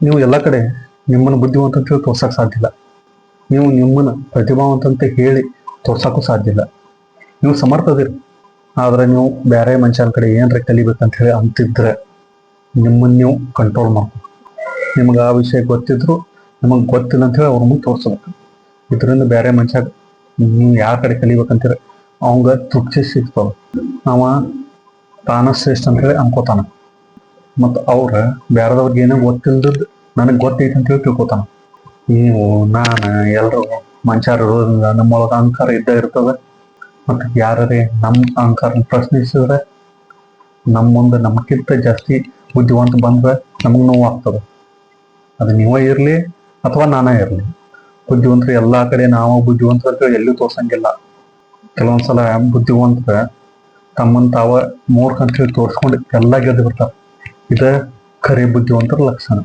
ನೀವು ಎಲ್ಲ ಕಡೆ ನಿಮ್ಮನ್ನು ಬುದ್ಧಿವಂತ ಅಂತ ಹೇಳಿ ತೋರ್ಸಕ್ ಸಾಧ್ಯ ಇಲ್ಲ. ನೀವು ನಿಮ್ಮನ್ನು ಪ್ರತಿಭಾವಂತ ಅಂತ ಹೇಳಿ ತೋರ್ಸಕ್ಕೂ ಸಾಧ್ಯ ಇಲ್ಲ. ನೀವು ಸಮರ್ಥದಿರಿ ಆದ್ರೆ ನೀವು ಬೇರೆ ಮನುಷ್ಯನ ಕಡೆ ಏನ್ರ ಕಲಿಬೇಕಂತ ಹೇಳಿ ಅಂತಿದ್ರೆ ನಿಮ್ಮನ್ನು ನೀವು ಕಂಟ್ರೋಲ್ ಮಾಡ್ಬೇಕು. ನಿಮ್ಗೆ ಆ ವಿಷಯ ಗೊತ್ತಿದ್ರು ನಿಮಗೆ ಗೊತ್ತಿಲ್ಲ ಅಂತ ಹೇಳಿ ಅವ್ರ ಮುಂದೆ ತೋರಿಸ್ಬೇಕು. ಇದರಿಂದ ಬೇರೆ ಮನುಷ್ಯ ನೀವು ಯಾರ ಕಡೆ ಕಲಿಬೇಕಂತೀರ ಅವಂಗ ತೃಪ್ತಿ ಸಿಗ್ತಾವ ಅವ ತಾನ ಶ್ರೇಷ್ಠ ಅಂತ ಹೇಳಿ ಅನ್ಕೋತಾನ. ಮತ್ತು ಅವ್ರ ಬೇರೆದವ್ರಿಗೆ ಏನೋ ಗೊತ್ತಿಲ್ದದ್ ನನಗೆ ಗೊತ್ತೈತೆ ಅಂತ ಹೇಳಿ ತಿಳ್ಕೊತಾನ. ನೀವು, ನಾನು ಎಲ್ಲರೂ ಮನುಷ್ಯರು ಇರೋದ್ರಿಂದ ನಮ್ಮೊಳಗೆ ಅಹಂಕಾರ ಇದ್ದ ಇರ್ತದ. ಮತ್ತು ಯಾರೇ ನಮ್ಮ ಅಹಂಕಾರನ ಪ್ರಶ್ನಿಸಿದ್ರೆ ನಮ್ಮ ಮುಂದೆ ನಮಗಿಂತ ಜಾಸ್ತಿ ಬುದ್ಧಿವಂತ ಬಂದ್ರೆ ನಮಗೆ ನೋವಾಗ್ತದೆ. ಅದು ನೀವೇ ಇರಲಿ ಅಥವಾ ನಾನೇ ಇರಲಿ. ಬುದ್ಧಿವಂತರು ಎಲ್ಲಾ ಕಡೆ ನಾವು ಬುದ್ಧಿವಂತರು ಎಲ್ಲೂ ತೋರ್ಸಂಗಿಲ್ಲ. ಕೆಲವೊಂದ್ಸಲ ಬುದ್ಧಿವಂತರ ತಮ್ಮನ್ನು ತಾವ ಮೂರ್ಖ ಅಂತ ಹೇಳಿ ತೋರ್ಸ್ಕೊಂಡು ಎಲ್ಲ ಗೆದ್ದು ಬಿಡ್ತಾರ ಇದ ಖರೆ ಬುದ್ಧಿವಂತರ ಲಕ್ಷಣ